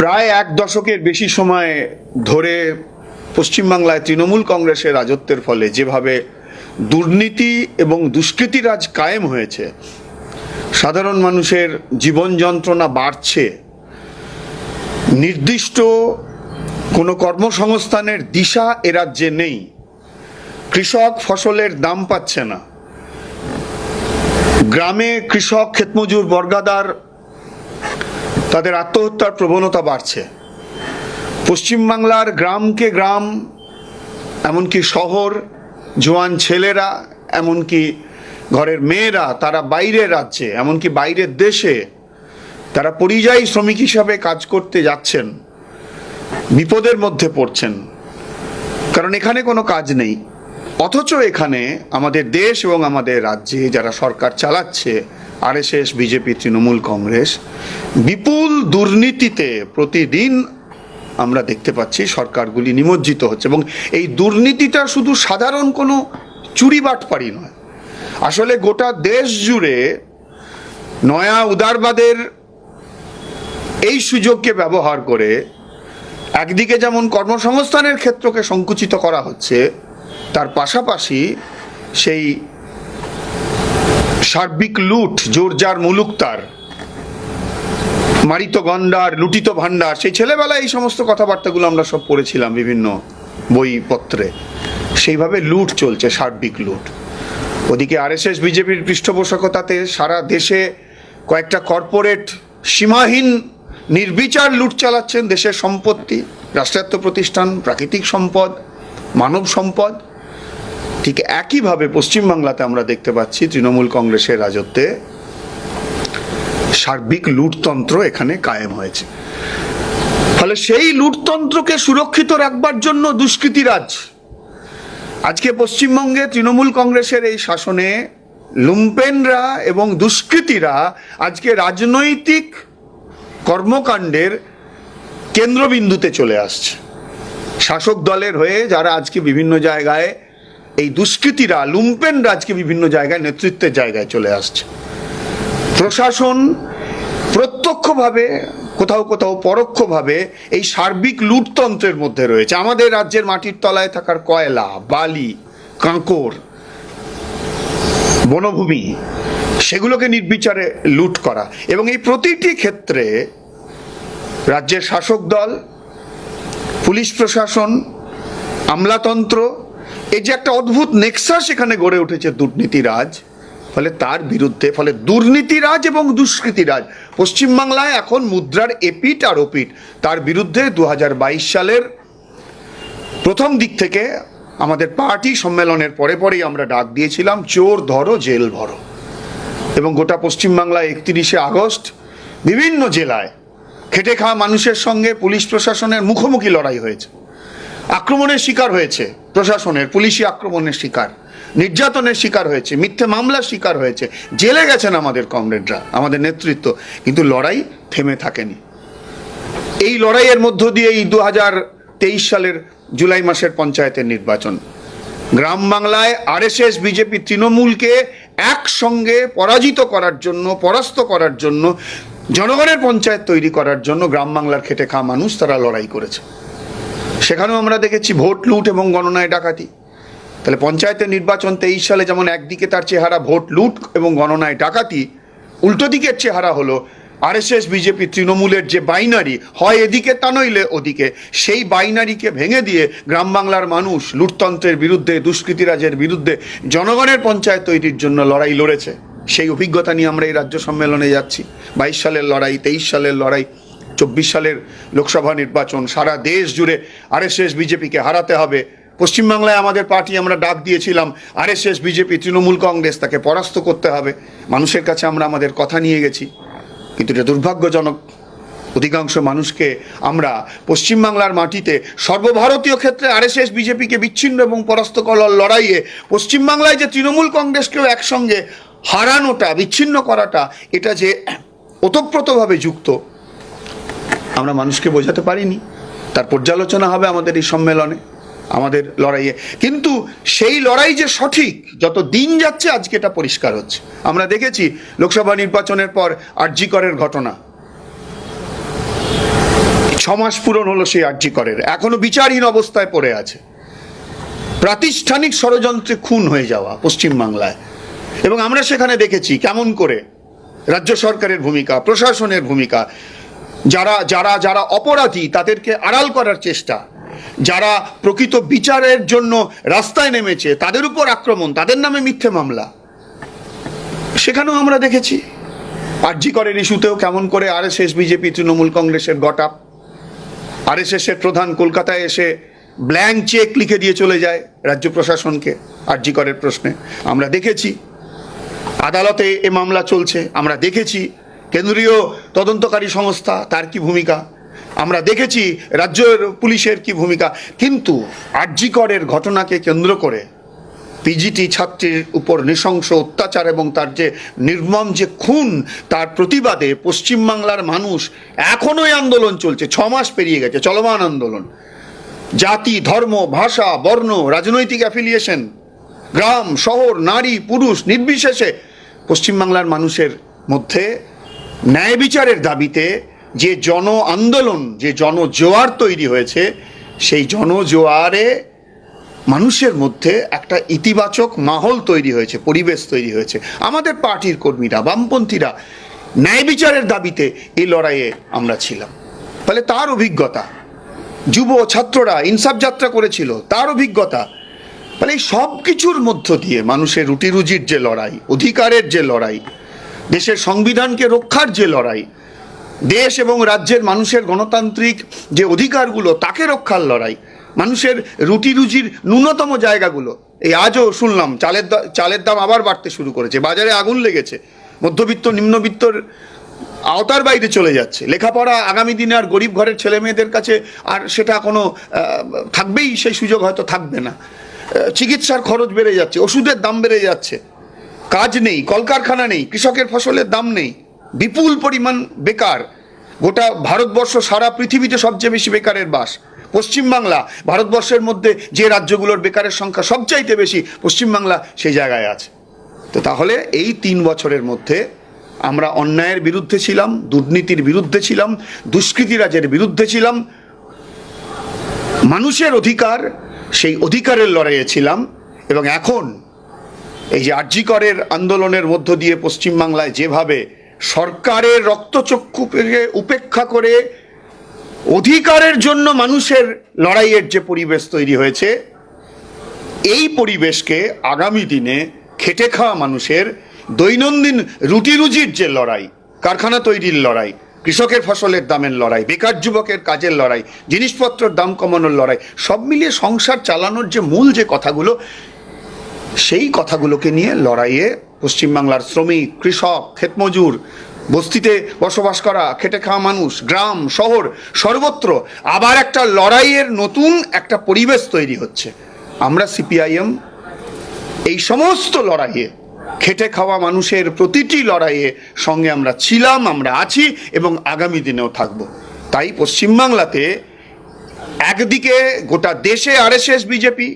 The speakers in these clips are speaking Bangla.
প্রায় এক দশকের বেশি সময় ধরে পশ্চিমবাংলায় তৃণমূল কংগ্রেসের রাজত্বের ফলে যেভাবে দুর্নীতি এবং দুষ্কৃতিরাজ কায়েম হয়েছে, সাধারণ মানুষের জীবন যন্ত্রণা বাড়ছে, নির্দিষ্ট কোনো কর্মসংস্থানের দিশা এ রাজ্যে নেই, কৃষক ফসলের দাম পাচ্ছে না। গ্রামে কৃষক ক্ষেতমজুর বর্গাদার তাদের আত্মহত্যার প্রবণতা বাড়ছে। পশ্চিমবাংলার গ্রামকে গ্রাম, এমনকি শহর, জোয়ান ছেলেরা, এমনকি ঘরের মেয়েরা, তারা বাইরের রাজ্যে, এমনকি বাইরের দেশে, তারা পরিযায়ী শ্রমিক হিসাবে কাজ করতে যাচ্ছেন, বিপদের মধ্যে পড়ছেন। কারণ এখানে কোনো কাজ নেই। অথচ এখানে আমাদের দেশ এবং আমাদের রাজ্যে যারা সরকার চালাচ্ছে আরএসএস, বিজেপি, তৃণমূল কংগ্রেস বিপুল দুর্নীতিতে প্রতিদিন আমরা দেখতে পাচ্ছি সরকারগুলি নিমজ্জিত হচ্ছে এবং এই দুর্নীতিটা শুধু সাধারণ কোনো চুরি বাটপারি নয়। আসলে গোটা দেশ জুড়ে নয়া উদারবাদের এই সুযোগকে ব্যবহার করে একদিকে যেমন কর্মসংস্থানের ক্ষেত্রকে সংকুচিত করা হচ্ছে, তার পাশাপাশি সেই সার্বিক লুট, জোরজার মুলুকতার, মারিত গন্ডার, লুটিত ভাণ্ডার, সেই ছেলেবেলায় এই সমস্ত কথাবার্তাগুলো আমরা সব পড়েছিলাম বিভিন্ন বইপত্রে। সেইভাবে লুট চলছে, সার্বিক লুট। ওদিকে আরএসএস, বিজেপির পৃষ্ঠপোষকতাতে সারা দেশে কয়েকটা কর্পোরেট সীমাহীন নির্বিচার লুট চালাচ্ছেন দেশের সম্পত্তি, রাষ্ট্রায়ত্ত প্রতিষ্ঠান, প্রাকৃতিক সম্পদ, মানব সম্পদ। ঠিক একইভাবে পশ্চিমবাংলাতে আমরা দেখতে পাচ্ছি তৃণমূল কংগ্রেসের রাজত্বে সার্বিক লুটতন্ত্র এখানে কায়েম হয়েছে। ফলে সেই লুটতন্ত্রকে সুরক্ষিত রাখবার জন্য দুষ্কৃতিরাজ। আজকে পশ্চিমবঙ্গে তৃণমূল কংগ্রেসের এই শাসনে লুম্পেনরা এবং দুষ্কৃতীরা আজকে রাজনৈতিক কর্মকাণ্ডের কেন্দ্রবিন্দুতে চলে আসছে। শাসক দলের হয়ে যারা আজকে বিভিন্ন জায়গায় এই দুষ্কৃতীরা লুম্পেন রাজকে বিভিন্ন জায়গায়, নেতৃত্বের জায়গায় চলে আসছে। প্রশাসন প্রত্যক্ষভাবে, কোথাও কোথাও পরোক্ষভাবে এই সার্বিক লুটতন্ত্রের মধ্যে রয়েছে। আমাদের রাজ্যের মাটির তলায় থাকার কয়লা, বালি, কাঁকর, বনভূমি, সেগুলোকে নির্বিচারে লুট করা। এবং এই প্রতিটি ক্ষেত্রে রাজ্যের শাসক দল, পুলিশ প্রশাসন, আমলাতন্ত্র এই যে একটা অদ্ভুত নেক্সাস এখানে গড়ে উঠেছে দুর্নীতিরাজ, ফলে তার বিরুদ্ধে, ফলে দুর্নীতিরাজ এবং দুষ্কৃতিরাজ। পশ্চিমবাংলায় এখন মুদ্রার এপিট আর ওপিট তার বিরুদ্ধে দু হাজার বাইশ সালের প্রথম দিক থেকে আমাদের পার্টি সম্মেলনের পরে পরেই আমরা ডাক দিয়েছিলাম, চোর ধরো, জেল ভরো। এবং গোটা পশ্চিমবাংলায় একত্রিশে আগস্ট বিভিন্ন জেলায় খেটে খাওয়া মানুষের সঙ্গে পুলিশ প্রশাসনের মুখোমুখি লড়াই হয়েছে। আক্রমণের শিকার হয়েছে, প্রশাসনের, পুলিশি আক্রমণের শিকার, নির্যাতনের শিকার হয়েছে, মিথ্যে মামলার শিকার হয়েছে। জেলে গেছেন আমাদের কমরেডরা, আমাদের নেতৃত্ব, কিন্তু লড়াই থেমে থাকেনি। এই লড়াইয়ের মধ্য দিয়ে এই দু হাজার তেইশ সালের জুলাই মাসের পঞ্চায়েতের নির্বাচন। গ্রাম বাংলায় আরএসএস, বিজেপি, তৃণমূলকে একসঙ্গে পরাজিত করার জন্য, পরাস্ত করার জন্য, জনগণের পঞ্চায়েত তৈরি করার জন্য গ্রাম বাংলার খেটে খাওয়া মানুষ তারা লড়াই করেছে। সেখানেও আমরা দেখেছি ভোট, লুট এবং গণনায় ডাকাতি। তাহলে পঞ্চায়েতের নির্বাচন তেইশ সালে যেমন একদিকে তার চেহারা ভোট, লুট এবং গণনায় ডাকাতি, উল্টো দিকের চেহারা হলো আরএসএস, বিজেপি, তৃণমূলের যে বাইনারি, হয় এদিকে তা নইলে ওদিকে। সেই বাইনারিকে ভেঙে দিয়ে গ্রাম বাংলার মানুষ লুটতন্ত্রের বিরুদ্ধে, দুষ্কৃতিরাজের বিরুদ্ধে জনগণের পঞ্চায়েত তৈরির জন্য লড়াই লড়েছে। সেই অভিজ্ঞতা নিয়ে আমরা এই রাজ্য সম্মেলনে যাচ্ছি। বাইশ সালের লড়াই, তেইশ সালের লড়াই চব্বিশ সালের লোকসভা নির্বাচন, সারা দেশ জুড়ে আরএসএস, বিজেপিকে হারাতে হবে। পশ্চিমবাংলায় আমাদের পার্টি আমরা ডাক দিয়েছিলাম, আরএসএস, বিজেপি, তৃণমূল কংগ্রেস তাকে পরাস্ত করতে হবে। মানুষের কাছে আমরা আমাদের কথা নিয়ে গেছি, কিন্তু এটা দুর্ভাগ্যজনক। অধিকাংশ মানুষকে আমরা পশ্চিমবাংলার মাটিতে সর্বভারতীয় ক্ষেত্রে আরএসএস, বিজেপিকে বিচ্ছিন্ন এবং পরাস্ত করার লড়াইয়ে পশ্চিমবাংলায় যে তৃণমূল কংগ্রেসকেও একসঙ্গে হারানোটা, বিচ্ছিন্ন করাটা, এটা যে ওতপ্রোতভাবে যুক্ত আমরা মানুষকে বোঝাতে পারিনি। তার পর্যালোচনা হবে আমাদের এই সম্মেলনে, আমাদের লড়াইয়ে। কিন্তু সেই লড়াই যে সঠিক, যত দিন যাচ্ছে আজকে এটা পরিষ্কার হচ্ছে। আমরা দেখেছি লোকসভা নির্বাচনের পর আরজি করের ঘটনা। ছ মাস পূরণ হলো সেই আর্জি করের এখনও বিচারহীন অবস্থায় পড়ে আছে। প্রাতিষ্ঠানিক ষড়যন্ত্রে খুন হয়ে যাওয়া পশ্চিমবাংলায়। এবং আমরা সেখানে দেখেছি কেমন করে রাজ্য সরকারের ভূমিকা, প্রশাসনের ভূমিকা যারা যারা যারা অপরাধী, তাদেরকে আড়াল করার চেষ্টা। যারা প্রকৃত বিচারের জন্য রাস্তায় নেমেছে, তাদের উপর আক্রমণ, তাদের নামে মিথ্যে মামলা। সেখানেও আমরা দেখেছি। আরজি করের ইস্যুতেও কেমন করে আরএসএস, বিজেপি, তৃণমূল কংগ্রেসের গটাপ এর প্রধান কলকাতায় এসে ব্ল্যাঙ্ক চেক লিখে দিয়ে চলে যায় রাজ্য প্রশাসনকে আরজি করের প্রশ্নে। আমরা দেখেছি। আদালতে এ মামলা চলছে, আমরা দেখেছি। কেন্দ্রীয় তদন্তকারী সংস্থা তার কি ভূমিকা? আমরা দেখেছি রাজ্যের পুলিশের কি ভূমিকা। কিন্তু আরজি করের ঘটনাকে কেন্দ্র করে পিজিটি ছাত্রীর উপর নৃশংস অত্যাচার এবং তার যে নির্মম যে খুন, তার প্রতিবাদে পশ্চিমবাংলার মানুষ এখনও এই আন্দোলন চলছে। ছ মাস পেরিয়ে গেছে, চলমান আন্দোলন। জাতি, ধর্ম, ভাষা, বর্ণ, রাজনৈতিক অ্যাফিলিয়েশন গ্রাম, শহর, নারী, পুরুষ নির্বিশেষে পশ্চিমবাংলার মানুষের মধ্যে ন্যায় বিচারের দাবিতে যে জন আন্দোলন, যে জনজোয়ার তৈরি হয়েছে, সেই জনজোয়ারে মানুষের মধ্যে একটা ইতিবাচক মাহল তৈরি হয়েছে, পরিবেশ তৈরি হয়েছে। আমাদের পার্টির কর্মীরা, বামপন্থীরা ন্যায় বিচারের দাবিতে এই লড়াইয়ে আমরা ছিলাম। ফলে তার অভিজ্ঞতা, যুব ছাত্ররা ইনসাফ যাত্রা করেছিল, তার অভিজ্ঞতা মানে এই সব কিছুর মধ্য দিয়ে মানুষের রুটি রুজির যে লড়াই, অধিকারের যে লড়াই দেশের সংবিধানকে রক্ষার যে লড়াই, দেশ এবং রাজ্যের মানুষের গণতান্ত্রিক যে অধিকারগুলো, তাকে রক্ষার লড়াই, মানুষের রুটি রুজির ন্যূনতম জায়গাগুলো, এই আজও শুনলাম চালের চালের দাম আবার বাড়তে শুরু করেছে, বাজারে আগুন লেগেছে, মধ্যবিত্ত, নিম্নবিত্তর আওতার বাইরে চলে যাচ্ছে, লেখাপড়া আগামী দিনে আর গরিব ঘরের ছেলে মেয়েদের কাছে আর সেটা কোনো থাকবেই, সেই সুযোগ হয়তো থাকবে না। চিকিৎসার খরচ বেড়ে যাচ্ছে, ওষুধের দাম বেড়ে যাচ্ছে। কাজ নেই, কলকারখানা নেই, কৃষকের ফসলের দাম নেই। বিপুল পরিমাণ বেকার। গোটা ভারতবর্ষ, সারা পৃথিবীতে সবচেয়ে বেশি বেকারের বাস। পশ্চিমবাংলা, ভারতবর্ষের মধ্যে যে রাজ্যগুলোর বেকারের সংখ্যা সবচাইতে বেশি, পশ্চিমবাংলা সেই জায়গায় আছে। তো তাহলে এই তিন বছরের মধ্যে আমরা অন্যায়ের বিরুদ্ধে ছিলাম, দুর্নীতির বিরুদ্ধে ছিলাম দুষ্কৃতিরাজের বিরুদ্ধে ছিলাম, মানুষের অধিকার, সেই অধিকারের লড়াইয়ে ছিলাম এবং এখন এই যে আর্যিকরের আন্দোলনের মধ্য দিয়ে পশ্চিমবাংলায় যেভাবে সরকারের রক্তচক্ষুকে উপেক্ষা করে অধিকারের জন্য মানুষের লড়াইয়ের যে পরিবেশ তৈরি হয়েছে, এই পরিবেশকে আগামী দিনে খেটে খাওয়া মানুষের দৈনন্দিন রুটি রুজির যে লড়াই, কারখানা তৈরির লড়াই, কৃষকের ফসলের দামের লড়াই, বেকার যুবকের কাজের লড়াই, জিনিসপত্রের দাম কমানোর লড়াই, সব মিলিয়ে সংসার চালানোর যে মূল যে কথাগুলো সেই কথাগুলোকে নিয়ে লড়াইয়ে পশ্চিমবাংলার শ্রমিক, কৃষক, ক্ষেতমজুর, বস্তিতে বসবাস করা, খেটে খাওয়া মানুষ, গ্রাম, শহর, সর্বত্র আবার একটা লড়াইয়ের নতুন একটা পরিবেশ তৈরি হচ্ছে। আমরা সিপিআইএম এই সমস্ত লড়াইয়ে, খেটে খাওয়া মানুষের প্রতিটি লড়াইয়ে সঙ্গে আমরা ছিলাম, আমরা আছি এবং আগামী দিনেও থাকব। তাই পশ্চিমবাংলাতে একদিকে গোটা দেশে আরএসএস, বিজেপি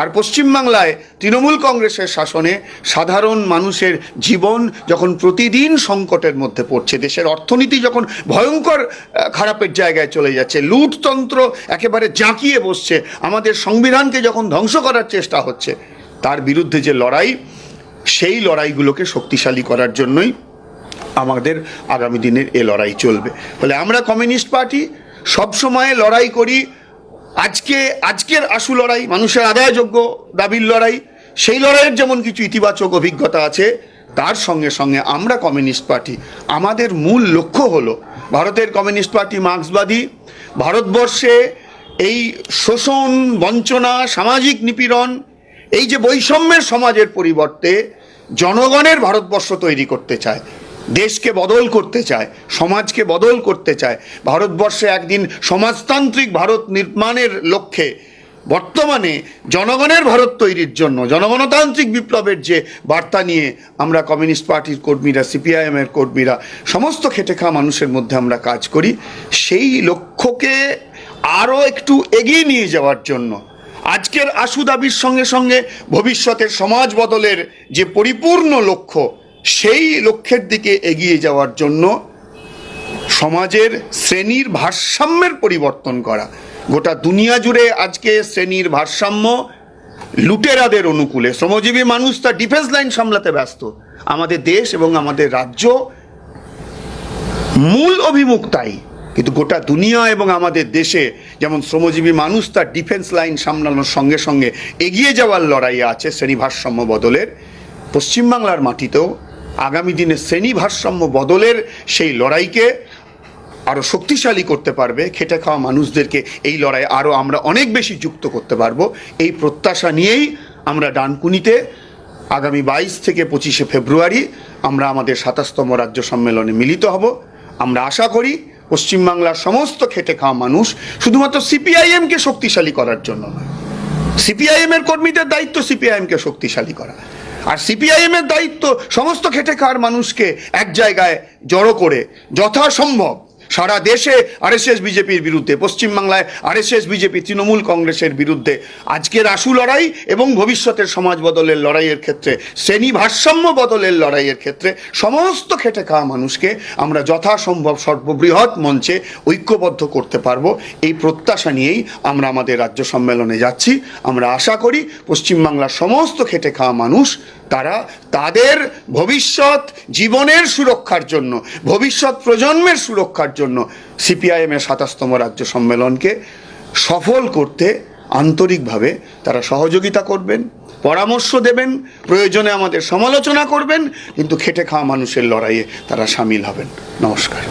আর পশ্চিমবাংলায় তৃণমূল কংগ্রেসের শাসনে সাধারণ মানুষের জীবন যখন প্রতিদিন সংকটের মধ্যে পড়ছে, দেশের অর্থনীতি যখন ভয়ঙ্কর খারাপের জায়গায় চলে যাচ্ছে, লুটতন্ত্র একেবারে জাঁকিয়ে বসছে, আমাদের সংবিধানকে যখন ধ্বংস করার চেষ্টা হচ্ছে, তার বিরুদ্ধে যে লড়াই, সেই লড়াইগুলোকে শক্তিশালী করার জন্যই আমাদের আগামী দিনের এ লড়াই চলবে। ফলে আমরা কমিউনিস্ট পার্টি সবসময় লড়াই করি আজকে, আজকের আশু লড়াই, মানুষের আদায়যোগ্য দাবির লড়াই, সেই লড়াইয়ের যেমন কিছু ইতিবাচক অভিজ্ঞতা আছে, তার সঙ্গে সঙ্গে আমরা কমিউনিস্ট পার্টি, আমাদের মূল লক্ষ্য হলো ভারতের কমিউনিস্ট পার্টি মার্ক্সবাদী, ভারতবর্ষে এই শোষণ, বঞ্চনা, সামাজিক নিপীড়ন, এই যে বৈষম্যের সমাজের পরিবর্তে জনগণের ভারতবর্ষ তৈরি করতে চায় দেশকে বদল করতে চায়, সমাজকে বদল করতে চায়, ভারতবর্ষে একদিন সমাজতান্ত্রিক ভারত নির্মাণের লক্ষ্যে বর্তমানে জনগণের ভারত তৈরির জন্য, জনগণতান্ত্রিক বিপ্লবের যে বার্তা নিয়ে আমরা কমিউনিস্ট পার্টির কর্মীরা, সিপিআইএমের কর্মীরা, সমস্ত খেটে খাওয়া মানুষের মধ্যে আমরা কাজ করি, সেই লক্ষ্যকে আরও একটু এগিয়ে নিয়ে যাওয়ার জন্য। আজকের আশু দাবির সঙ্গে সঙ্গে ভবিষ্যতের সমাজ বদলের যে পরিপূর্ণ লক্ষ্য সেই লক্ষ্যের দিকে এগিয়ে যাওয়ার জন্য সমাজের শ্রেণির ভারসাম্যের পরিবর্তন করা। গোটা দুনিয়া জুড়ে আজকে শ্রেণির ভারসাম্য লুটেরাদের অনুকূলে। শ্রমজীবী মানুষ তার ডিফেন্স লাইন সামলাতে ব্যস্ত। আমাদের দেশ এবং আমাদের রাজ্য মূল অভিমুখ তাই। কিন্তু গোটা দুনিয়া এবং আমাদের দেশে যেমন শ্রমজীবী মানুষ তার ডিফেন্স লাইন সামলানোর সঙ্গে সঙ্গে এগিয়ে যাওয়ার লড়াইয়ে আছে শ্রেণি ভারসাম্য বদলের। পশ্চিমবাংলার মাটিতেও আগামী দিনে শ্রেণি ভারসাম্য বদলের সেই লড়াইকে আরও শক্তিশালী করতে পারবে, খেটে খাওয়া মানুষদেরকে এই লড়াই আরও আমরা অনেক বেশি যুক্ত করতে পারব। এই প্রত্যাশা নিয়েই আমরা ডানকুনিতে আগামী বাইশ থেকে পঁচিশে ফেব্রুয়ারি আমরা আমাদের সাতাশতম রাজ্য সম্মেলনে মিলিত হব। আমরা আশা করি পশ্চিমবাংলার সমস্ত খেটে খাওয়া মানুষ শুধুমাত্র সিপিআইএমকে শক্তিশালী করার জন্য নয়, সিপিআইএমের কর্মীদের দায়িত্ব সিপিআইএমকে শক্তিশালী করা। আর সিপিআইএম এর দায়িত্ব সমস্ত খেটে খাওয়ার মানুষকে এক জায়গায় জড়ো করে যথাসম্ভব সারা দেশে আরএসএস, বিজেপির বিরুদ্ধে, পশ্চিমবাংলায় আরএসএস, বিজেপি, তৃণমূল কংগ্রেসের বিরুদ্ধে আজকের আশু লড়াই এবং ভবিষ্যতের সমাজ বদলের লড়াইয়ের ক্ষেত্রে, শ্রেণি ভারসাম্য বদলের লড়াইয়ের ক্ষেত্রে সমস্ত খেটে খাওয়া মানুষকে আমরা যথাসম্ভব সর্ববৃহৎ মঞ্চে ঐক্যবদ্ধ করতে পারব। এই প্রত্যাশা নিয়েই আমরা আমাদের রাজ্য সম্মেলনে যাচ্ছি। আমরা আশা করি পশ্চিমবাংলার সমস্ত খেটে খাওয়া মানুষ তারা তাদের ভবিষ্যৎ জীবনের সুরক্ষার জন্য, ভবিষ্যৎ প্রজন্মের সুরক্ষার জন্য সিপিআইএমের সাতাশতম রাজ্য সম্মেলনকে সফল করতে আন্তরিকভাবে তারা সহযোগিতা করবেন, পরামর্শ দেবেন, প্রয়োজনে আমাদের সমালোচনা করবেন, কিন্তু খেটে খাওয়া মানুষের লড়াইয়ে তারা সামিল হবেন। নমস্কার।